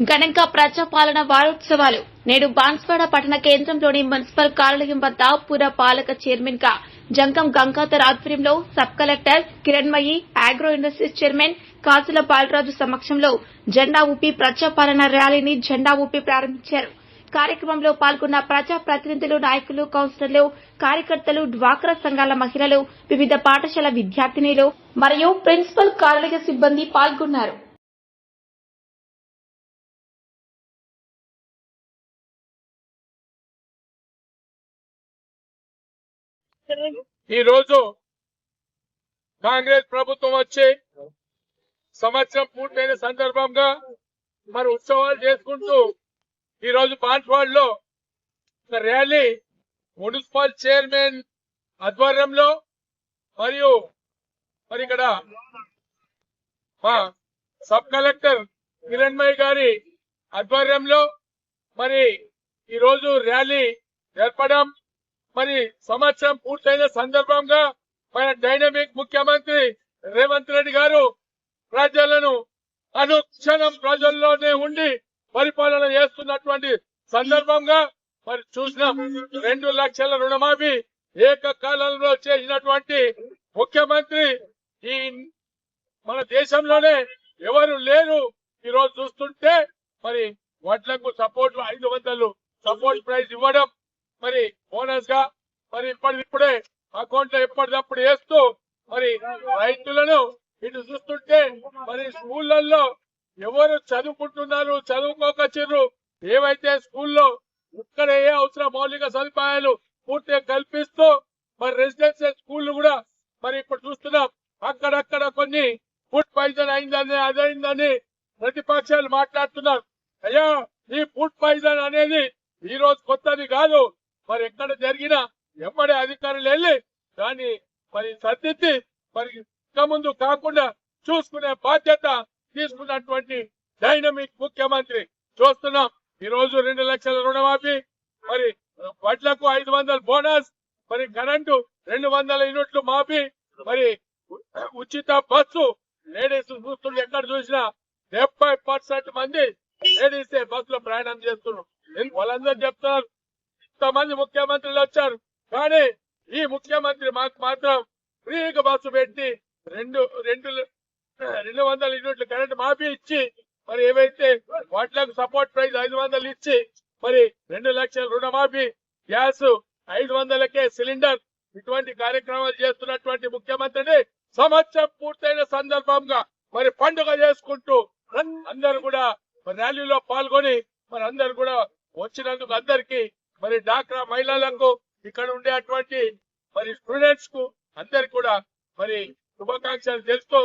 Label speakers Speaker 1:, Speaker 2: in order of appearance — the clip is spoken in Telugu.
Speaker 1: ఘనంగా ప్రజాపాలన వారోత్సవాలు. నేడు బాన్స్వాడ పట్టణ కేంద్రంలోని మున్సిపల్ కార్యాలయం వద్ద పుర పాలక చైర్మన్గా జంకం గంగాధర్ ఆధ్వర్యంలో sub collector Kiranmayi agro industries chairman Kasula Balaraju సమక్షంలో జెండా ఊపి ప్రజాపాలన ర్యాలీని జెండా ఊపి ప్రారంభించారు. కార్యక్రమంలో పాల్గొన్న ప్రజా ప్రతినిధులు నాయకులు కౌన్సిలర్లు కార్యకర్తలు డ్వాక్రా సంఘాల మహిళలు వివిధ పాఠశాల విద్యార్థినిలు మరియు ప్రిన్సిపల్ కార్యాలయ సిబ్బంది పాల్గొన్నారు.
Speaker 2: ఈ రోజు కాంగ్రెస్ ప్రభుత్వం వచ్చి సంవత్సరం పూర్తయిన సందర్భంగా మరి ఉత్సవాలు చేసుకుంటూ ఈ రోజు బాన్స్వాడ్లో ఒక ర్యాలీ మున్సిపల్ చైర్మన్ ఆధ్వర్యంలో మరియు మరి ఇక్కడ మా సబ్ కలెక్టర్ కిరణ్మయ్య గారి ఆధ్వర్యంలో మరి ఈ రోజు ర్యాలీ ఏర్పడడం మరి సంవత్సరం పూర్తయిన సందర్భంగా మన డైనమిక్ ముఖ్యమంత్రి రేవంత్ రెడ్డి గారు ప్రజలను అనుక్షణం ప్రజల్లోనే ఉండి పరిపాలన చేస్తున్నటువంటి సందర్భంగా మరి చూసినాం. రెండు లక్షల రుణమాఫీ ఏకకాలంలో చేసినటువంటి ముఖ్యమంత్రి ఈ మన దేశంలోనే ఎవరు లేరు. ఈ రోజు చూస్తుంటే మరి వడ్లకు సపోర్ట్ ఐదు వందలు సపోర్ట్ ప్రైస్ ఇవ్వడం మరి బోనస్గా మరి ఇప్పటికిప్పుడే అకౌంట్లో ఎప్పటికప్పుడు వేస్తూ మరి రైతులను ఇటు చూస్తుంటే మరి స్కూళ్ళల్లో ఎవరు చదువుకుంటున్నారు చదువుకోకొచ్చిర్రు ఏవైతే స్కూల్లో ఇక్కడ ఏ అవసరం మౌలిక సదుపాయాలు పూర్తిగా కల్పిస్తూ మరి రెసిడెన్షియల్ స్కూళ్ళు కూడా మరి ఇప్పుడు చూస్తున్నాం. అక్కడక్కడ కొన్ని ఫుడ్ పాయిజన్ అయిందని అదైందని ప్రతిపక్షాలు మాట్లాడుతున్నారు. అయ్యా ఈ ఫుడ్ పాయిజన్ అనేది ఈ రోజు కొత్తది కాదు. మరి ఎక్కడ జరిగినా ఎమ్మడే అధికారులు వెళ్ళి దాన్ని మరి సర్దిద్ది మరి ఇంకా ముందు కాకుండా చూసుకునే బాధ్యత తీసుకున్నటువంటి డైనమిక్ ముఖ్యమంత్రి. చూస్తున్నాం ఈ రోజు రెండు లక్షల రుణమాఫీ మరి వడ్లకు ఐదు వందల బోనస్ మరి కరెంటు రెండు వందల యూనిట్లు మాఫీ మరి ఉచిత బస్సు లేడీస్ చూస్తుంటే ఎక్కడ చూసినా డెబ్బై పర్సెంట్ మంది లేడీస్ బస్సులో ప్రయాణం చేస్తున్నారు. వాళ్ళందరూ చెప్తున్నారు ఇంతమంది ముఖ్యమంత్రులు వచ్చారు. కానీ ఈ ముఖ్యమంత్రి మాకు మాత్రం ఫ్రీగా బస్సు పెట్టి రెండు రెండు రెండు వందల యూనిట్లు కరెంట్ మాఫీ ఇచ్చి మరి ఏవైతే వాటిలకు సపోర్ట్ ప్రైస్ ఐదు వందలు ఇచ్చి మరి రెండు లక్షల రుణమాఫీ గ్యాస్ ఐదు వందలకే సిలిండర్ ఇటువంటి కార్యక్రమాలు చేస్తున్నటువంటి ముఖ్యమంత్రిని సంవత్సరం పూర్తయిన సందర్భంగా మరి పండుగ చేసుకుంటూ అందరూ కూడా ర్యాలీలో పాల్గొని మరి అందరు కూడా వచ్చినందుకు అందరికి మరి డాక్రా మహిళలకు ఇక్కడ ఉండే అటువంటి మరి స్టూడెంట్స్కు అందరు కూడా మరి శుభాకాంక్షలు తెలుస్తూ